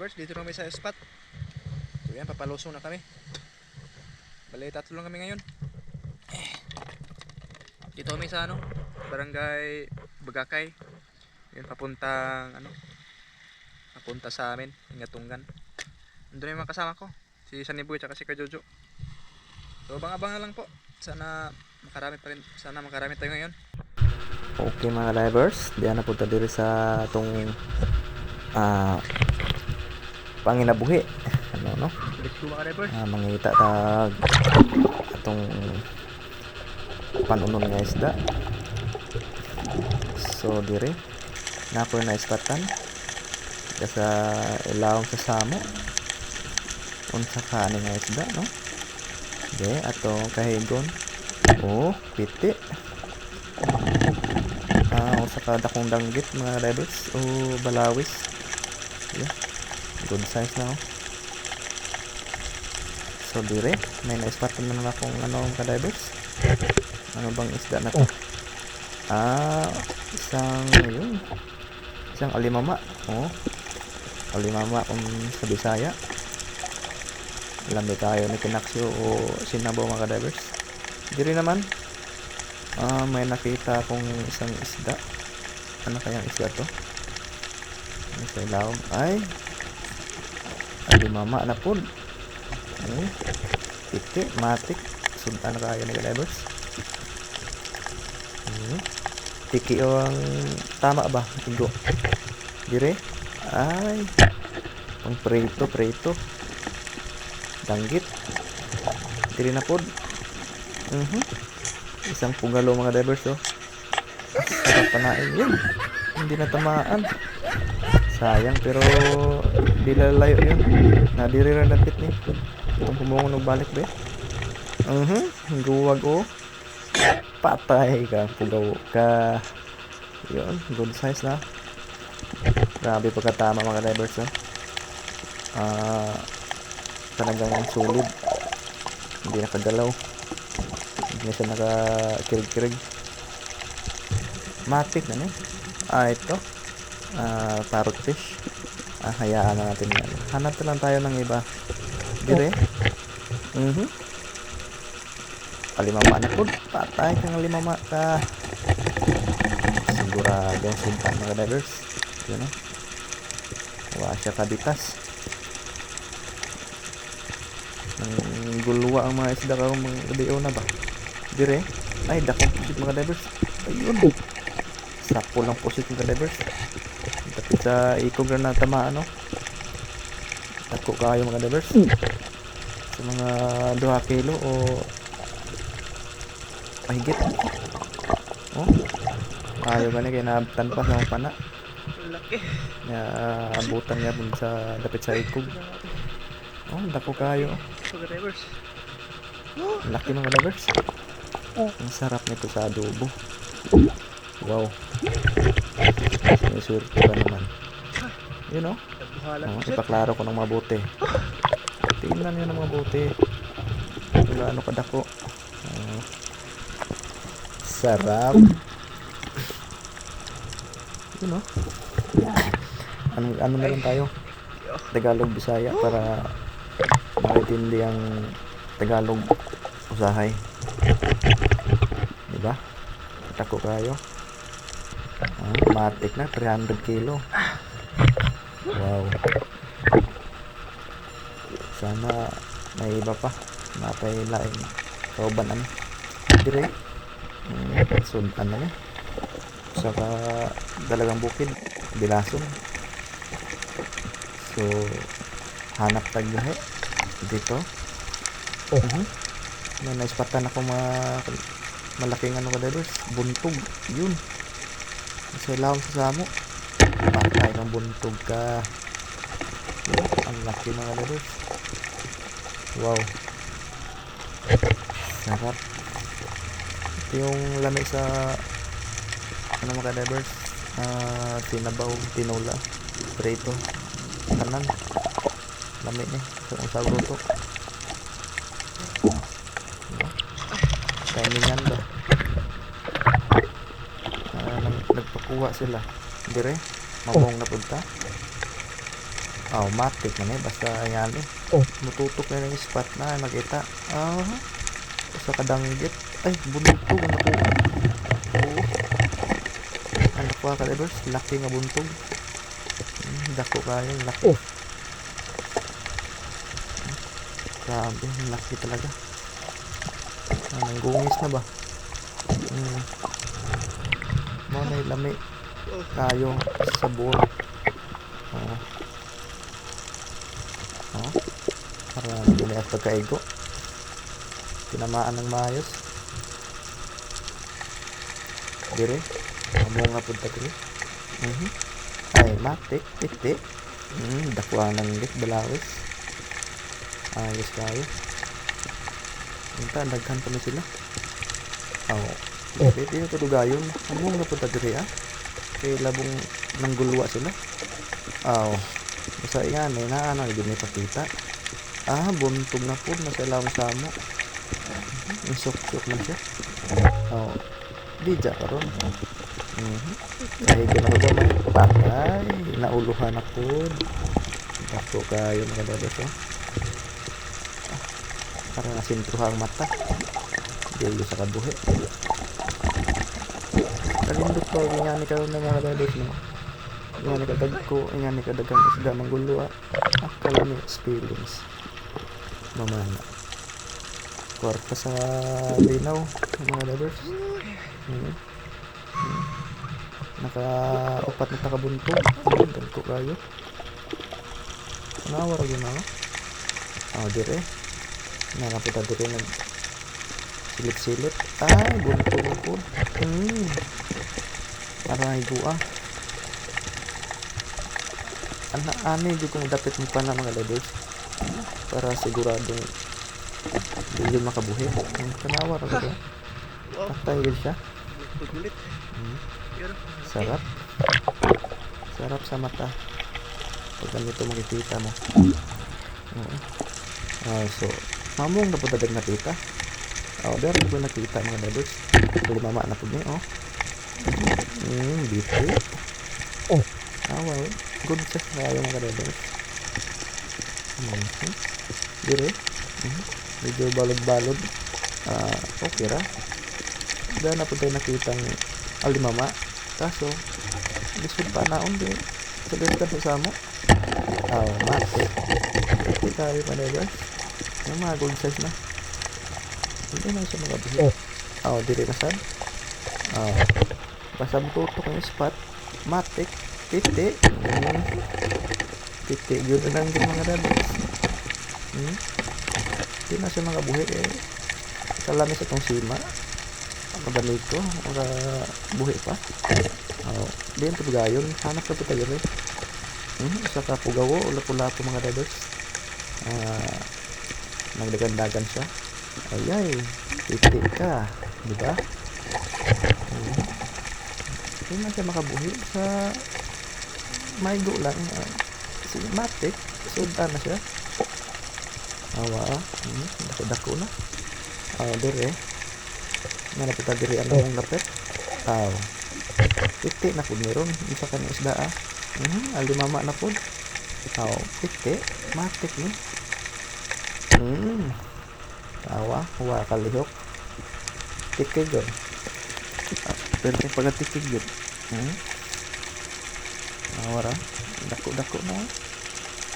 divers, dito na kami sa spot. So yan, papalusong na kami. Bali, tatlo lang kami ngayon. Eh. Dito kami sa ano, barangay Bagakay. Yun, papuntang ano, papunta sa amin, Ingatungan. Nandun yung mga kasama ko, si Saniboy at si Kajojo. So, abang-abang na lang po. Sana makarami pa rin, sana makarami tayo ngayon. Okay mga divers, diyan na punta diri sa atong ah panginabuhi. Ano no? Ah, mangita tag atong panunon nga isda. So dire na ko na ispatan sa ilawom sa samo. Unsa ka ani nga isda no? De atong kahigon. Oh, piti. Ah, usa ka dakong danggit mga divers o balawis. Yeah. Good size na oh. So dire, may na-spot naman akong ano ka divers. Ano bang isda na to? Ah, isang yun. Isang alimama. Oh. Alimama kung sa Bisaya. Lambi tayo ni Kinaksyo o Sinabo mga divers. Dire naman, Ah, may nakita akong isang isda. Ano kayang isda to? Ano sa ilawom? Ay! Alimama na po. Ay, piti, matik. Sunta na kayo ni divers. Hmm. Tiki ang tama ba? Tigo. Dire? Ay! Ang preto, preto. Danggit. Dire na po. Mhm. Isang pugalo mga divers oh. Sarap panain yun. Hindi na tamaan. Sayang pero di lalayo yun. Nadiri ra dapit ni. Itong pumungo ng balik be. Mhm. Guwag oh. Patay ka pugaw ka. Yun, good size na. Grabe pagkatama mga divers oh. Ah, talagang solid. Hindi nakagalaw. Hindi siya nakakirig-kirig. Matic na eh. Ah, ito. Ah, parrot fish. Ah, hayaan na natin yan. Hanap na lang tayo ng iba. Dire. Mhm. Alimama na po. Patay kang alimama ka. Sigurado ang simpan mga divers. Yun oh. Wala siya kabitas. Nang gulwa ang mga isda ka mga gabi na ba? Dire. Ay, dakong pusit mga divers. Ayun. Sakpo lang pusit mga divers. Tapos sa ikog na tamaan, no? Dako kayo mga divers. Sa mga 2 kilo o mahigit. Oh. Ayaw gani kay naabtan pa sa pana. Laki. Nga abutan niya dun sa dapit sa ikog. Oh, dako kayo. Laki mga divers. Ang sarap nito sa adobo. Wow. Siniswerte pa naman. Yun know? Oh, ipaklaro ko ng mabuti. Tingnan nyo ng mabuti. Kung gaano kadako. Oh. Sarap. Yun know? Ano, ano na lang tayo? Tagalog Bisaya para maintindi ang Tagalog usahay. Diba? Tako kayo. Ah, matik na 300 kilo. Wow. Sana may iba pa. Napay laing kauban ano. Dire. Mm, sud ano ni. Saka dalagang bukid. Bilason. So hanap tag lahi dito. Mhm. May naispatan ako mga malaking ano ka divers. Buntog. Yun. Sa ilawom sa samo. Patay ng buntog ka. Ang laki mga kadibers. Wow. Sarap. Ito yung lamig sa ano mga kadibers. Ah, tinabaw, tinola. Prito. Tanan. Lamig ni. So, ang sago to. Timingan ba? Nag- nagpakuha sila. Dire, mabong na punta. Oh, matik na eh. Basta yan eh. Oh. Mututok na yung spot na nakita. Ah, sa kadanggit. Ay, buntog ang nakuha. Oo. Ang nakuha ka, Lebers. Laki nga buntog. Hmm, dako kayo. Laki. Oh. Grabe, laki talaga. Ah, nanggungis na ba? Hmm. Mga may lami tayo sa buwan. Oo. Para hindi na pagkaigo. Tinamaan ng maayos. Dire. Amo nga punta dire. Mhm. Ay, matik, piti. Hmm, dakwa ng lit, balawis. Ayos kayo. Punta, daghan pa sila. Oh. Pwede yung tudugayon. Amo nga punta dire ah. Kay labong nanggulwa sila. Oo. Basta yan, eh, na ano, hindi may pakita. Ah, buntog na po, nasa ilawang samo. Ang sok-sok na siya. Oo. Di dya ka ron. Mhm. Ay, gano'n ko gamay. Patay. Nauluhan ako. Dako kayo mga dadas, oh. Ah, Parang nasintruhang mata. Dili sa kabuhi. Kalindot ko, nga ni karon na mga dadas, no? Nga ni kadagko, nga ni kadagang isda manggulo, ah. Akala ni feelings. Mamana. Kwarta sa linaw, mga dadas. Hmm. Hmm. Naka-upat na takabunto. Ang ko kayo. Nawara yun ako. Oh, dire. Nakapunta dire nag silip-silip. Ay, bunto na po. Hmm. Aray, buah. Ana, ano yung kung dapat mo pa na mga levels para siguradong hindi yun makabuhi. Ang kanawar ako. Patay din siya. Kulit. Hmm. Yun. Sarap. Sarap sa mata. Pag ganito makikita mo. Oo. Ah, so, mamong na po dadag nakita. Oh, pero po nakita mga dados. Pwede mama na po niya, oh. Hmm, bitin. Oh. Ah, wow. Good sa kaya mga dados. Hmm. Dire. Hmm. Medyo balod-balod. Ah, okay ra. Dahil na po tayo nakitang alimama. Kaso, lisod pa naon di. Sabihin ka sa samo. Oh, mate. Hindi tayo pa na guys. Yung mga gold size na. Hindi na siya mga buhi. Oh. Oh, dili na sad. Oh. Basta bututok yung spot. Matik. Titi. Hmm. Titi. Yun lang din mga dados. Hmm. Hindi na siya mga buhi eh. Kalami sa itong sima. Mabalik ko. Mga buhi pa. Oh, diyan to gayon. Hanap na po tayo rin. Hmm, sa kapugawo, ulapo-lapo mga dados. Ah, nagdagan-dagan siya. Ayay, titi ka. Di ba? Hmm. Hindi na siya makabuhi sa maigo lang. ah, si Matic, sunta na siya. Awa, hmm, dako-dako na. Ah, dire. Nga napita dire ang mong lapit. Aw. Titi na po meron. Isa ka ng isda ah. Mhm, alimama na po. Aw, titi. Matik ni. Hmm. Awa, huwa kalihok. Tikig yun. Ah, pero yung pagkatikig yun. Hmm. Awa ra. Dako-dako na.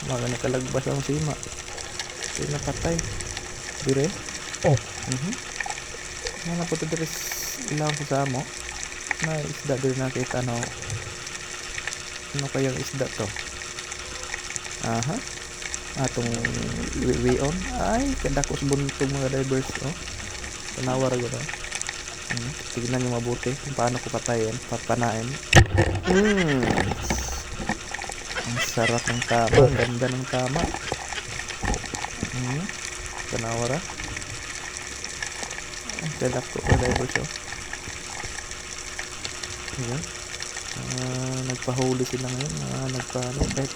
Mga nakalagbas ang sima. Hindi napatay. Dire. Oh. Mhm. Nga na po ito dire ilaw sa samo. Na isda dire nakita no. Ano kayang isda to? Aha. Atong wiwion. Ay, kadakos buntong mga divers. Oh. Tanawar ko Hmm, tignan nyo mabuti kung paano ko patayin, papanain. Mm. Ang sarap ng tama, ang ganda ng tama. Hmm. Tanawara. Ang galak ko pa dahil siya. Ayan. Ah, nagpahuli sila ngayon. Ah, nagpaano. Kahit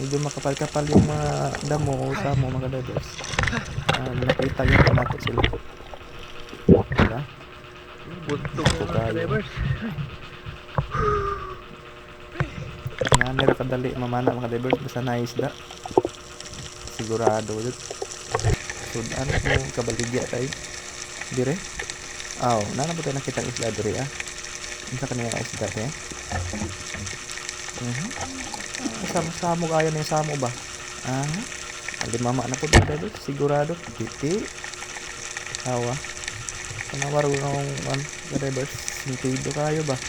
medyo makapal-kapal yung mga damo o samo mga divers. Ah, nakita yun pa natin sila. Diba? Bunto Ito tayo. Nga, meron kadali mamana mga divers basta naisda. Sigurado yun. Sudan mo kabaligya tayo. Dire. Aw, nana po tayo nakita ang isla dire ah. Isa kanina ka isda eh. Mhm. Samo-samo kaya na yung samo ba? Ah. Ali mama na po mga divers. Sigurado. Titi. Awa. Kanawar ko ng um, divers. Sintido kayo ba?